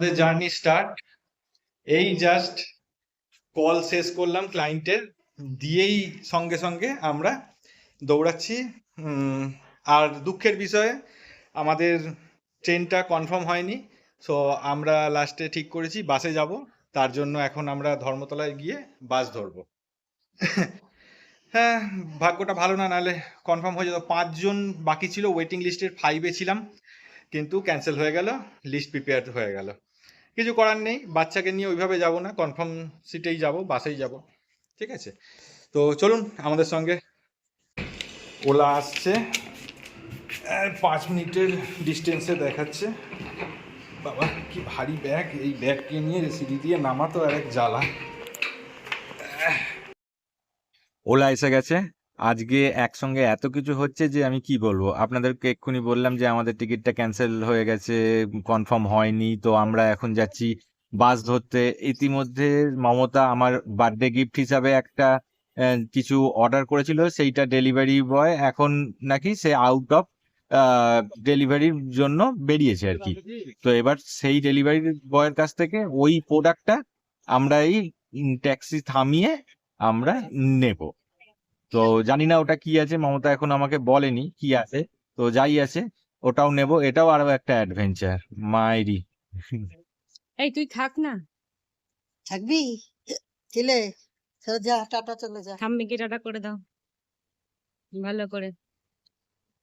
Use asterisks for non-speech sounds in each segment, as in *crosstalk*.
আমাদের journey start. এই just call শেষ করলাম ক্লায়েন্টের দিয়েই সঙ্গে সঙ্গে আমরা দৌড়াচ্ছি। আর দুঃখের বিষয়ে আমাদের ট্রেনটা কনফার্ম হয়নি। সো আমরা লাস্টে ঠিক করেছি বাসে যাব। তার জন্য এখন আমরা ধর্মতলায় গিয়ে বাস ধরবো। হ্যাঁ ভাগ্যটা ভালো না, নাহলে কনফার্ম হয়ে যেত। পাঁচজন বাকি ছিল ওয়েটিং লিস্টের ফাইভে ছিলাম। কিন্তু ক্যান্সেল হয়ে গেল লিস্ট প্রিপেয়ার হয়ে গেল। কিছু করার নেই, বাচ্চাকে নিয়ে ওইভাবে যাব না কনফার্ম সিটেই যাব বাসেই যাব, ঠিক আছে? তো চলুন আমাদের সঙ্গে। ওলা আসছে পাঁচ মিনিটের ডিস্টেন্সে দেখাচ্ছে। বাবা, কি ভারী ব্যাগ এই ব্যাগকে নিয়ে সিঁড়ি দিয়ে নামা তো আর এক জ্বালা। ওলা এসে গেছে। আজকে একসঙ্গে এত কিছু হচ্ছে যে আমি কি বলব? আপনাদেরকে এক্ষুনি বললাম যে আমাদের টিকিটটা ক্যান্সেল হয়ে গেছে, কনফার্ম হয়নি, তো আমরা এখন যাচ্ছি বাস ধরতে। ইতিমধ্যে মমতা আমার বার্থডে গিফট হিসাবে একটা কিছু অর্ডার করেছিল, সেইটা ডেলিভারি বয় এখন নাকি সে আউট অফ ডেলিভারির জন্য বেরিয়েছে আর কি। তো এবার সেই ডেলিভারি বয়ের কাছ থেকে ওই প্রোডাক্টটা আমরা এই ট্যাক্সি থামিয়ে আমরা নেব। তো জানি না ওটা কি আছে মমতা এখন আমাকে বলেনি কি আছে। তো যাই আছে ওটাও নেব এটাও আরও একটা অ্যাডভেঞ্চার মায়েরই এই তুই থাক না। থাকবি? ছেলে চল যা টাটা চলে যা। ঠাম্মিকে টাটা করে দাও। ভালো করে।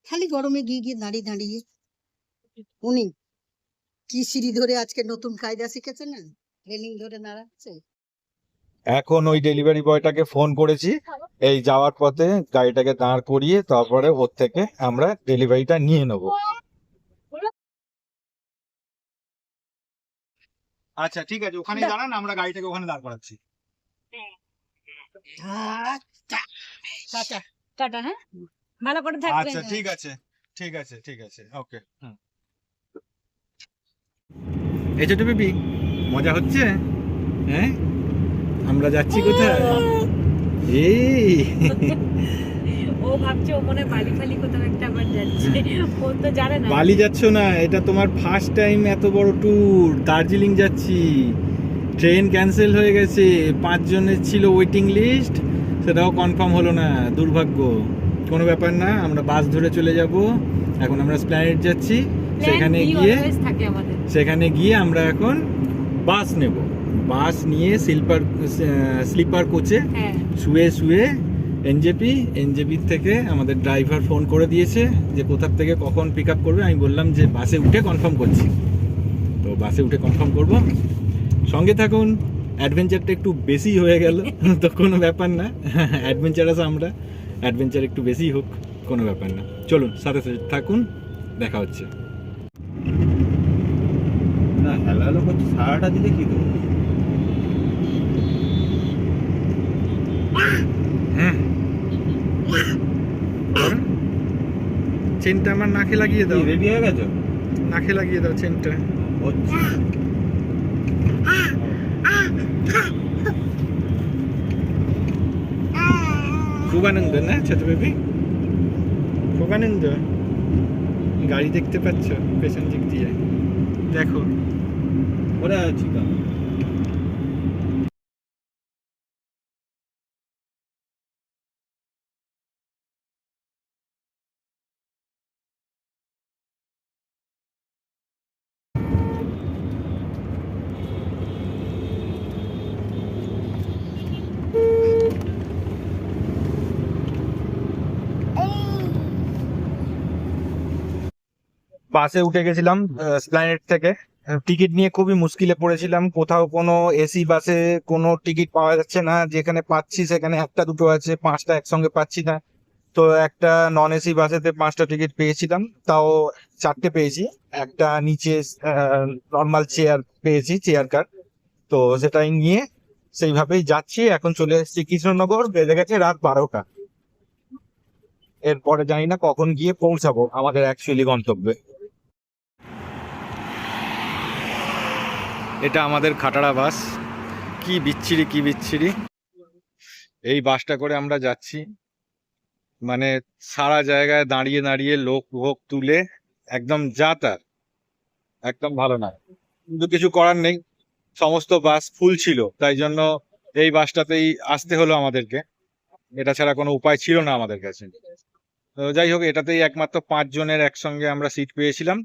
খালি গরমে গিয়ে গিয়ে দাঁড়িয়ে দাঁড়িয়ে। উনি কি সিঁড়ি ধরে আজকে নতুন কায়দা শিখেছে না রেলিং ধরে দাঁড়াচ্ছে। এখন ওই ডেলিভারি বয়টাকে ফোন করেছি। এই যাওয়ার পথে গাড়িটাকে দাঁড় করিয়ে তারপরে ওর থেকে আমরা ডেলিভারিটা নিয়ে নেব। আচ্ছা ঠিক আছে ওখানে দাঁড়ান আমরা গাড়িটাকে ওখানে দাঁড় করাচ্ছি। টাটা টাটা হ্যাঁ? ভালো করে থাকবে আচ্ছা ঠিক আছে ঠিক আছে ঠিক আছে ওকে এই ছোট বেবি মজা হচ্ছে? হ্যাঁ? আমরা যাচ্ছি কোথায়? এই। ও ভাবছে ও মনে বালি ফালি কোথাও একটা আবার যাচ্ছে। ও তো জানে না। বালি যাচ্ছ না এটা তোমার ফার্স্ট টাইম এত বড় ট্যুর দার্জিলিং যাচ্ছি। ট্রেন ক্যান্সেল হয়ে গেছে পাঁচজনের ছিল ওয়েটিং লিস্ট সেটাও কনফার্ম হলো না দুর্ভাগ্য। কোনো ব্যাপার না আমরা বাস ধরে চলে যাব। এখন আমরা স্প্ল্যানেট যাচ্ছি সেখানে গিয়ে সেখানে গিয়ে আমরা এখন বাস নেব। বাস নিয়ে স্লিপার স্লিপার কোচে হ্যাঁ। শুয়ে শুয়ে এনজেপি এনজেপি থেকে আমাদের ড্রাইভার ফোন করে দিয়েছে যে কোথার থেকে কখন পিক আপ করবে। আমি বললাম যে বাসে উঠে কনফার্ম করছি। তো বাসে উঠে কনফার্ম করব। সঙ্গে থাকুন অ্যাডভেঞ্চারটা একটু বেশি হয়ে গেল *laughs* তো কোনো ব্যাপার না। *laughs* অ্যাডভেঞ্চারাস আমরা অ্যাডভেঞ্চার একটু বেশি হোক কোনো ব্যাপার না। চলুন সাথে সাথে থাকুন দেখা হচ্ছে। না হ্যালো হ্যালো করছি সারাটা দিলে কী দেবো চেনটা আমার নাকে লাগিয়ে দাও। রেডি হয়ে গেছো? নাকে লাগিয়ে দাও চেনটা হচ্ছে খুব আনন্দ না ছোট বেবি খুব আনন্দ। গাড়ি দেখতে পাচ্ছ পেছন দিক দিয়ে। দেখো। ওরা আছি। বাসে উঠে গেছিলাম স্প্ল্যানেট থেকে। টিকিট নিয়ে খুবই মুশকিলে পড়েছিলাম। কোথাও কোনো এসি বাসে কোনো টিকিট পাওয়া যাচ্ছে না। যেখানে পাচ্ছি সেখানে একটা, দুটো আছে, পাঁচটা একসঙ্গে পাচ্ছি না। তো একটা নন এসি বাসেতে পাঁচটা টিকিট পেয়েছিলাম। তাও চারটে পেয়েছি। একটা নিচে নর্মাল চেয়ার পেয়েছি চেয়ার কার তো সেটাই নিয়ে সেইভাবেই যাচ্ছি। এখন চলে এসেছি কৃষ্ণনগর। বেজে গেছে রাত বারোটা। এরপরে জানি না কখন গিয়ে পৌঁছাবো। আমাদের অ্যাকচুয়ালি গন্তব্যে। এটা আমাদের খাটাড়া বাস। কি বিচ্ছিরি কি বিচ্ছিরি। এই বাসটা করে আমরা যাচ্ছি। মানে সারা জায়গায় দাঁড়িয়ে দাঁড়িয়ে লোক ভোগ তুলে একদম যা তার একদম ভালো না কিন্তু কিছু করার নেই। সমস্ত বাস ফুল ছিল। তাই জন্য এই বাসটাতেই আসতে হলো আমাদেরকে। এটা ছাড়া কোনো উপায় ছিল না আমাদের কাছে। তো যাই হোক, এটাতেই একমাত্র পাঁচ জনের একসঙ্গে আমরা সিট পেয়েছিলাম।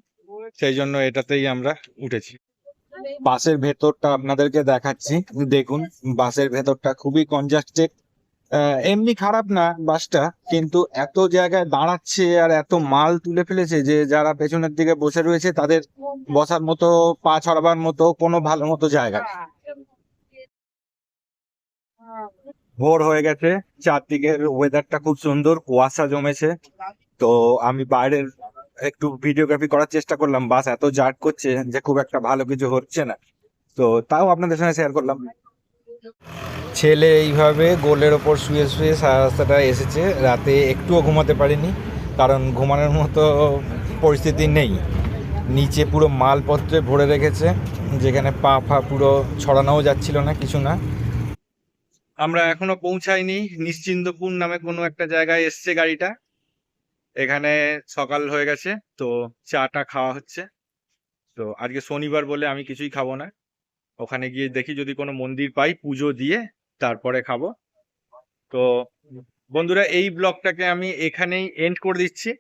সেই জন্য এটাতেই আমরা উঠেছি। বাসের ভেতরটা আপনাদেরকে দেখাচ্ছি। দেখুন, বাসের ভেতরটা খুবই কনজাস্টেড এমনি খারাপ না বাসটা, কিন্তু এত জায়গায় দাঁড়াচ্ছে আর এত মাল তুলে ফেলেছে যে যারা পেছনের দিকে বসে রয়েছে, তাদের বসার মতো, পা ছড়াবার মতো কোনো ভালো মতো জায়গা ভোর হয়ে গেছে, চারদিকের ওয়েদারটা খুব সুন্দর, কুয়াশা জমেছে। তো আমি বাইরের একটু ভিডিওগ্রাফি করার চেষ্টা করলাম। বাস এত জার্ক করছে যে খুব একটা ভালো কিছু হচ্ছে না। তো তাও আপনাদের সঙ্গে শেয়ার করলাম। ছেলে এইভাবে গোলের ওপর শুয়ে শুয়ে সারা রাস্তাটা এসেছে। রাতে একটুও ঘুমাতে পারিনি কারণ ঘুমানোর মতো পরিস্থিতি নেই। নিচে পুরো মালপত্রে ভরে রেখেছে যেখানে পা ফা পুরো ছড়ানোও যাচ্ছিল না কিছু না। আমরা এখনও পৌঁছাইনি। নিশ্চিন্দপুর নামে কোনো একটা জায়গায় এসছে গাড়িটা। এখানে সকাল হয়ে গেছে, তো চাটা খাওয়া হচ্ছে। তো আজকে শনিবার বলে আমি কিছুই খাব না। ওখানে গিয়ে দেখি যদি কোনো মন্দির পাই, পুজো দিয়ে তারপরে খাব। তো বন্ধুরা, এই ব্লগটাকে আমি এখানেই এন্ড করে দিচ্ছি।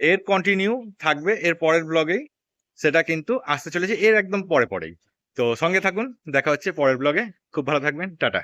এর কন্টিনিউ থাকবে এর পরের ব্লগেই। সেটা কিন্তু আসতে চলেছে, এর একদম পরে পরেই। তো সঙ্গে থাকুন, দেখা হচ্ছে পরের ব্লগে। খুব ভালো থাকবেন, টাটা।